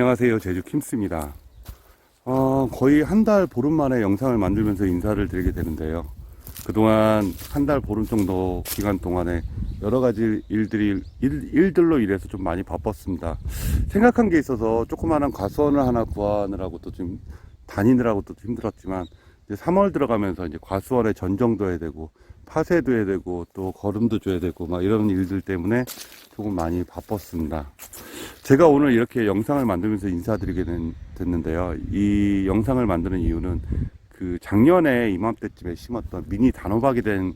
안녕하세요. 제주 킴스입니다. 어, 거의 한 달 보름 만에 영상을 만들면서 인사를 드리게 되는데요. 그동안 한 달 보름 정도 기간 동안에 여러 가지 일들이, 일, 일들로 인해서 좀 많이 바빴습니다. 생각한 게 있어서 조그마한 과수원을 하나 구하느라고 또 좀 다니느라고 또 힘들었지만 이제 3월 들어가면서 이제 과수원에 전정도 해야 되고 파쇄도 해야 되고 또 거름도 줘야 되고 막 이런 일들 때문에 조금 많이 바빴습니다. 제가 오늘 이렇게 영상을 만들면서 인사드리게 된- 됐는데요. 이 영상을 만드는 이유는 그 작년에 이맘때쯤에 심었던 미니 단호박이 된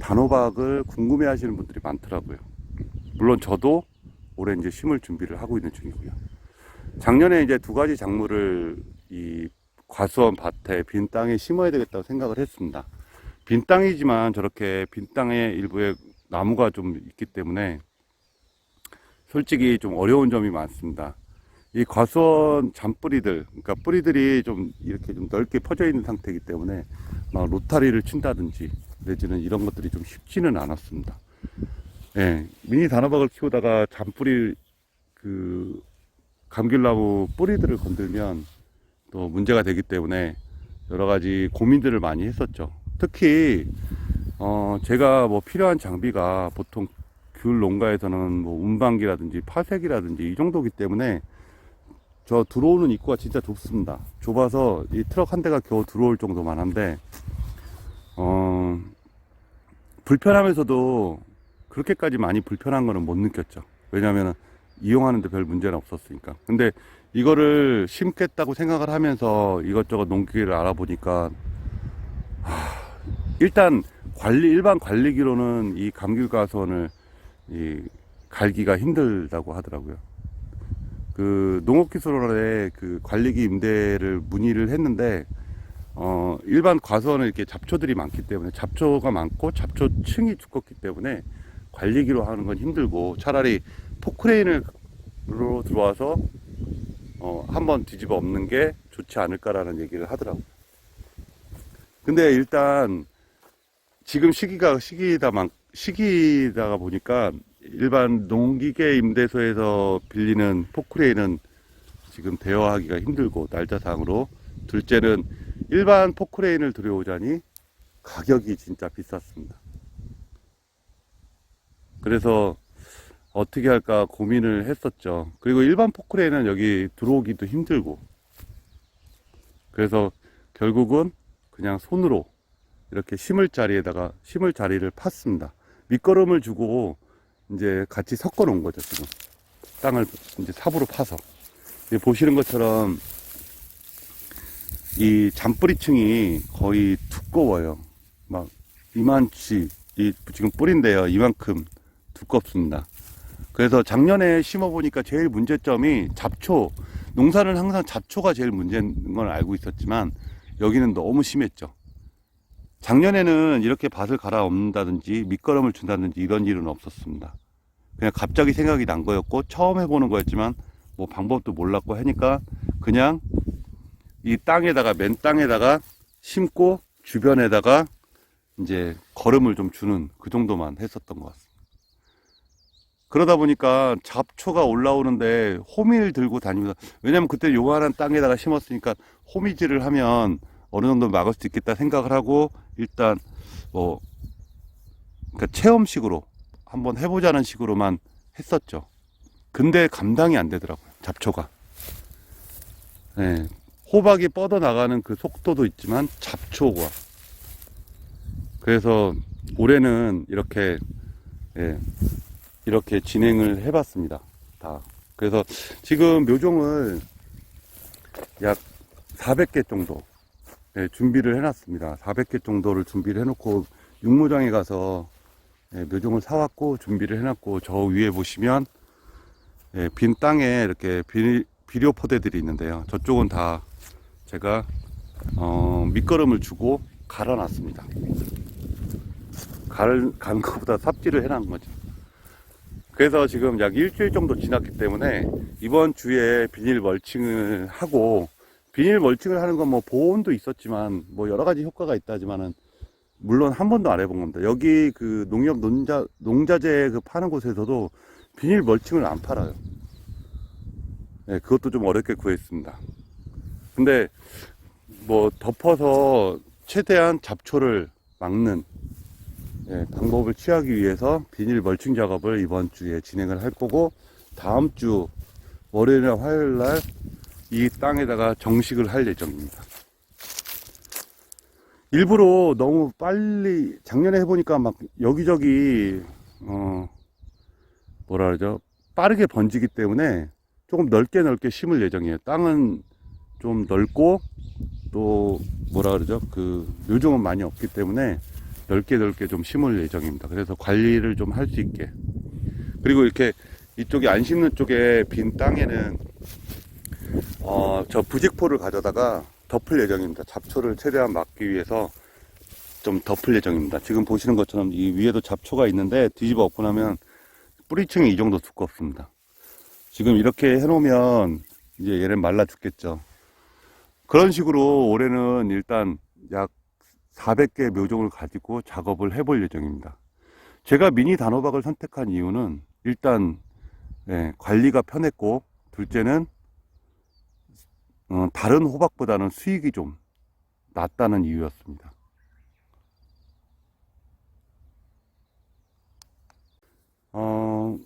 단호박을 궁금해 하시는 분들이 많더라고요. 물론 저도 올해 이제 심을 준비를 하고 있는 중이고요. 작년에 이제 두 가지 작물을 이 과수원 밭에 빈 땅에 심어야 되겠다고 생각을 했습니다. 빈 땅이지만 저렇게 빈 땅에 일부에 나무가 좀 있기 때문에 솔직히 좀 어려운 점이 많습니다. 이 과수원 잔뿌리들, 그러니까 뿌리들이 좀 이렇게 좀 넓게 퍼져 있는 상태이기 때문에 막 로타리를 친다든지 내지는 이런 것들이 좀 쉽지는 않았습니다. 예, 미니 단호박을 키우다가 잔뿌리 그 감귤나무 뿌리들을 건들면 또 문제가 되기 때문에 여러 가지 고민들을 많이 했었죠. 특히 어 제가 뭐 필요한 장비가 보통 귤 농가에서는 뭐 운방기라든지 파색이라든지 이 정도기 때문에 저 들어오는 입구가 진짜 좁습니다. 좁아서 이 트럭 한 대가 겨우 들어올 정도만 한데 어 불편하면서도 그렇게까지 많이 불편한 거는 못 느꼈죠. 왜냐하면 이용하는데 별 문제는 없었으니까. 근데 이거를 심겠다고 생각을 하면서 이것저것 농기를 알아보니까 하, 일단 관리 일반 관리기로는 이 감귤가수원을 이 갈기가 힘들다고 하더라고요. 그 농업기술원에 그 관리기 임대를 문의를 했는데 어 일반 과수원은 이렇게 잡초들이 많기 때문에 잡초가 많고 잡초층이 두껍기 때문에 관리기로 하는 건 힘들고 차라리 포크레인으로 들어와서 어, 한번 뒤집어 엎는 게 좋지 않을까라는 얘기를 하더라고요. 근데 일단 지금 시기가 시기다 만 시기다가 보니까 일반 농기계 임대소에서 빌리는 포크레인은 지금 대여하기가 힘들고 날짜상으로 둘째는 일반 포크레인을 들여오자니 가격이 진짜 비쌌습니다. 그래서 어떻게 할까 고민을 했었죠. 그리고 일반 포크레인은 여기 들어오기도 힘들고. 그래서 결국은 그냥 손으로 이렇게 심을 자리에다가 심을 자리를 팠습니다. 밑거름을 주고 이제 같이 섞어 놓은 거죠, 지금. 땅을 이제 삽으로 파서. 보시는 것처럼 이 잔뿌리층이 거의 두꺼워요. 막 이만치, 이 지금 뿌린데요. 이만큼 두껍습니다. 그래서 작년에 심어보니까 제일 문제점이 잡초, 농사는 항상 잡초가 제일 문제인 걸 알고 있었지만 여기는 너무 심했죠. 작년에는 이렇게 밭을 갈아엎는다든지 밑거름을 준다든지 이런 일은 없었습니다. 그냥 갑자기 생각이 난 거였고 처음 해보는 거였지만 뭐 방법도 몰랐고 하니까 그냥 이 땅에다가 맨 땅에다가 심고 주변에다가 이제 거름을 좀 주는 그 정도만 했었던 것 같습니다. 그러다 보니까 잡초가 올라오는데 호미를 들고 다니면서 왜냐면 그때 요만한 땅에다가 심었으니까 호미질을 하면 어느 정도 막을 수 있겠다 생각을 하고 일단 뭐 그러니까 체험식으로 한번 해보자는 식으로만 했었죠. 근데 감당이 안 되더라고요. 잡초가. 네, 호박이 뻗어 나가는 그 속도도 있지만 잡초가. 그래서 올해는 이렇게 예, 이렇게 진행을 해봤습니다. 다. 그래서 지금 묘종을 약 400개 정도 예, 준비를 해놨습니다. 400개 정도를 준비를 해놓고 육모장에 가서 예, 묘종을 사왔고 준비를 해놨고 저 위에 보시면 예, 빈 땅에 이렇게 비, 비료 포대들이 있는데요. 저쪽은 다 제가 어, 밑거름을 주고 갈아놨습니다. 갈, 간 것보다 삽질을 해놓은 거죠. 그래서 지금 약 일주일 정도 지났기 때문에 이번 주에 비닐 멀칭을 하고 비닐 멀칭을 하는 건 뭐 보온도 있었지만 뭐 여러 가지 효과가 있다지만은 물론 한 번도 안 해본 겁니다. 여기 그 농협 농자 농자재 그 파는 곳에서도 비닐 멀칭을 안 팔아요. 예, 그것도 좀 어렵게 구했습니다. 근데 뭐 덮어서 최대한 잡초를 막는 예, 방법을 취하기 위해서 비닐 멀칭 작업을 이번 주에 진행을 할 거고 다음 주 월요일이나 화요일 날 이 땅에다가 정식을 할 예정입니다. 일부러 너무 빨리 작년에 해보니까 막 여기저기 어 뭐라 그러죠 빠르게 번지기 때문에 조금 넓게 넓게 심을 예정이에요. 땅은 좀 넓고 또 뭐라 그러죠 그 묘종은 많이 없기 때문에 넓게 넓게 좀 심을 예정입니다. 그래서 관리를 좀 할 수 있게 그리고 이렇게 이쪽에 안 심는 쪽에 빈 땅에는 어, 저 부직포를 가져다가 덮을 예정입니다. 잡초를 최대한 막기 위해서 좀 덮을 예정입니다. 지금 보시는 것처럼 이 위에도 잡초가 있는데 뒤집어 엎고 나면 뿌리층이 이 정도 두껍습니다. 지금 이렇게 해놓으면 이제 얘는 말라 죽겠죠. 그런 식으로 올해는 일단 약 400개 묘종을 가지고 작업을 해볼 예정입니다. 제가 미니 단호박을 선택한 이유는 일단 예, 관리가 편했고 둘째는 어, 다른 호박보다는 수익이 좀 낮다는 이유였습니다. 어,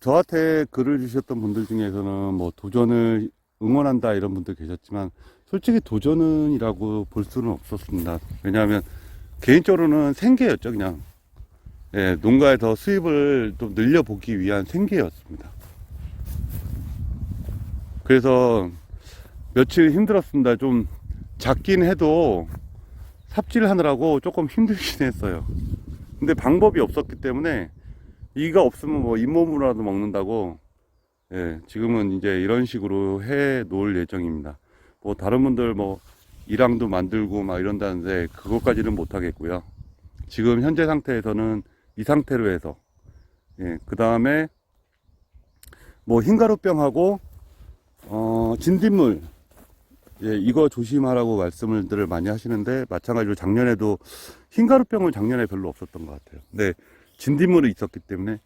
저한테 글을 주셨던 분들 중에서는 뭐 도전을 응원한다 이런 분들 계셨지만 솔직히 도전은이라고 볼 수는 없었습니다. 왜냐하면 개인적으로는 생계였죠, 그냥. 예, 농가에서 수입을 좀 늘려보기 위한 생계였습니다. 그래서 며칠 힘들었습니다. 좀 작긴 해도 삽질 하느라고 조금 힘들긴 했어요. 근데 방법이 없었기 때문에 이가 없으면 뭐 잇몸으로라도 먹는다고 예, 지금은 이제 이런 식으로 해 놓을 예정입니다. 뭐 다른 분들 뭐 일항도 만들고 막 이런다는데 그것까지는 못 하겠고요. 지금 현재 상태에서는 이 상태로 해서 예, 그 다음에 뭐 흰가루병하고 어, 진딧물 예, 이거 조심하라고 말씀을 많이 하시는데 마찬가지로 작년에도 흰가루병은 작년에 별로 없었던 것 같아요. 근데 진딧물이 있었기 때문에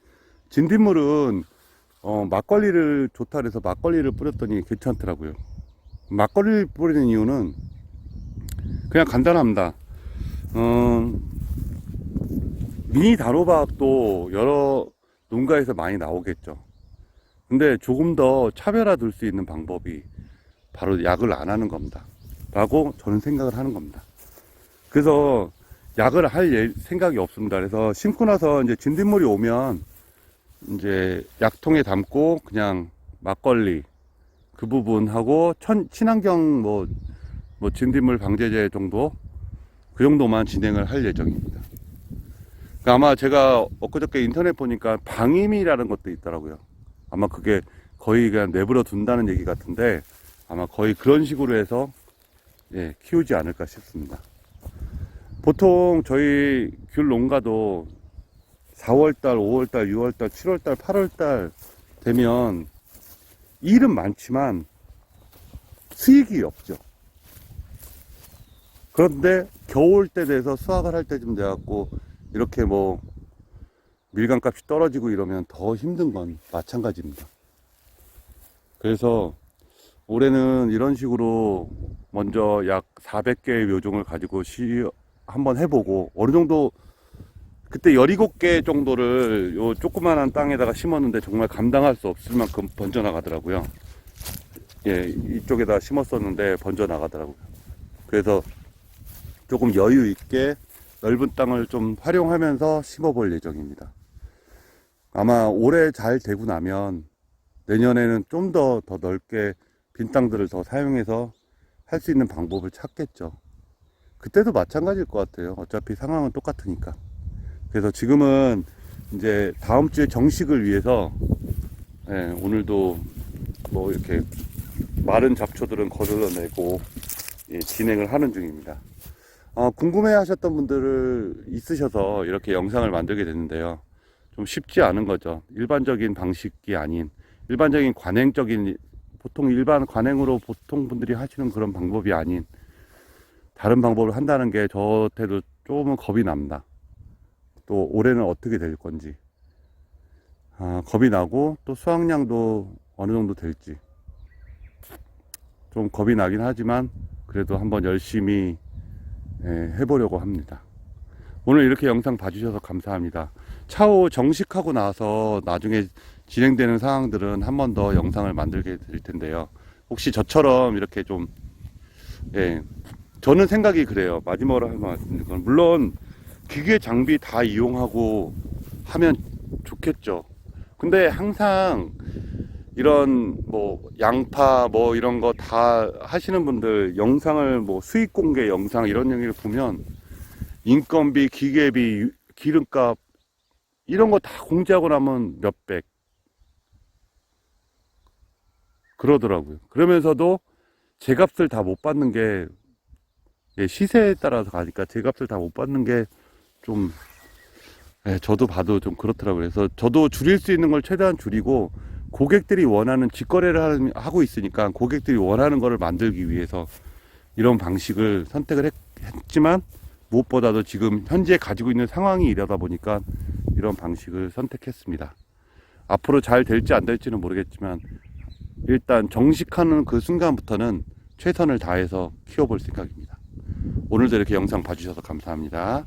진딧물은 어, 막걸리를 좋다 그래서 막걸리를 뿌렸더니 괜찮더라고요. 막걸리를 뿌리는 이유는 그냥 간단합니다. 어, 미니 단호박도 여러 농가에서 많이 나오겠죠. 근데 조금 더 차별화 둘 수 있는 방법이 바로 약을 안 하는 겁니다. 라고 저는 생각을 하는 겁니다. 그래서 약을 할 예- 생각이 없습니다. 그래서 심고 나서 이제 진딧물이 오면 이제 약통에 담고 그냥 막걸리 그 부분하고 천, 친환경 뭐, 뭐 진딧물 방제제 정도 그 정도만 진행을 할 예정입니다. 그러니까 아마 제가 엊그저께 인터넷 보니까 방임이라는 것도 있더라고요. 아마 그게 거의 그냥 내버려 둔다는 얘기 같은데 아마 거의 그런 식으로 해서 예, 키우지 않을까 싶습니다. 보통 저희 귤 농가도 4월달, 5월달, 6월달, 7월달, 8월달 되면 일은 많지만 수익이 없죠. 그런데 겨울 때 돼서 수확을 할 때쯤 돼갖고 이렇게 뭐 밀감값이 떨어지고 이러면 더 힘든 건 마찬가지입니다. 그래서 올해는 이런 식으로 먼저 약 400개의 묘종을 가지고 시 한번 해보고 어느 정도 그때 17개 정도를 요 조그만한 땅에다가 심었는데 정말 감당할 수 없을 만큼 번져 나가더라고요. 예, 이쪽에다 심었었는데 번져 나가더라고요. 그래서 조금 여유 있게 넓은 땅을 좀 활용하면서 심어볼 예정입니다. 아마 올해 잘 되고 나면 내년에는 좀 더더 넓게 빈 땅들을 더 사용해서 할 수 있는 방법을 찾겠죠. 그때도 마찬가지일 것 같아요. 어차피 상황은 똑같으니까. 그래서 지금은 이제 다음 주에 정식을 위해서 예, 오늘도 뭐 이렇게 마른 잡초들은 거들러내고 예, 진행을 하는 중입니다. 어, 궁금해 하셨던 분들을 있으셔서 이렇게 영상을 만들게 됐는데요. 좀 쉽지 않은 거죠. 일반적인 방식이 아닌 일반적인 관행적인 보통 일반 관행으로 보통 분들이 하시는 그런 방법이 아닌 다른 방법을 한다는 게 저한테도 조금은 겁이 납니다. 또 올해는 어떻게 될 건지 아, 겁이 나고 또 수확량도 어느 정도 될지 좀 겁이 나긴 하지만 그래도 한번 열심히 예, 해보려고 합니다. 오늘 이렇게 영상 봐주셔서 감사합니다. 차후 정식하고 나서 나중에 진행되는 상황들은 한 번 더 영상을 만들게 될 텐데요. 혹시 저처럼 이렇게 좀, 예, 저는 생각이 그래요. 마지막으로 한 말씀드릴 건, 물론 기계 장비 다 이용하고 하면 좋겠죠. 근데 항상 이런 뭐 양파 뭐 이런 거 다 하시는 분들 영상을 뭐 수익 공개 영상 이런 얘기를 보면 인건비, 기계비, 유- 기름값 이런 거 다 공제하고 나면 몇백 그러더라고요. 그러면서도 제 값을 다 못 받는 게 예, 시세에 따라서 가니까 제 값을 다 못 받는 게좀 예, 저도 봐도 좀 그렇더라고요. 그래서 저도 줄일 수 있는 걸 최대한 줄이고 고객들이 원하는 직거래를 하는- 하고 있으니까 고객들이 원하는 거를 만들기 위해서 이런 방식을 선택을 했, 했지만 무엇보다도 지금 현재 가지고 있는 상황이 이러다 보니까 이런 방식을 선택했습니다. 앞으로 잘 될지 안 될지는 모르겠지만 일단 정식하는 그 순간부터는 최선을 다해서 키워볼 생각입니다. 오늘도 이렇게 영상 봐주셔서 감사합니다.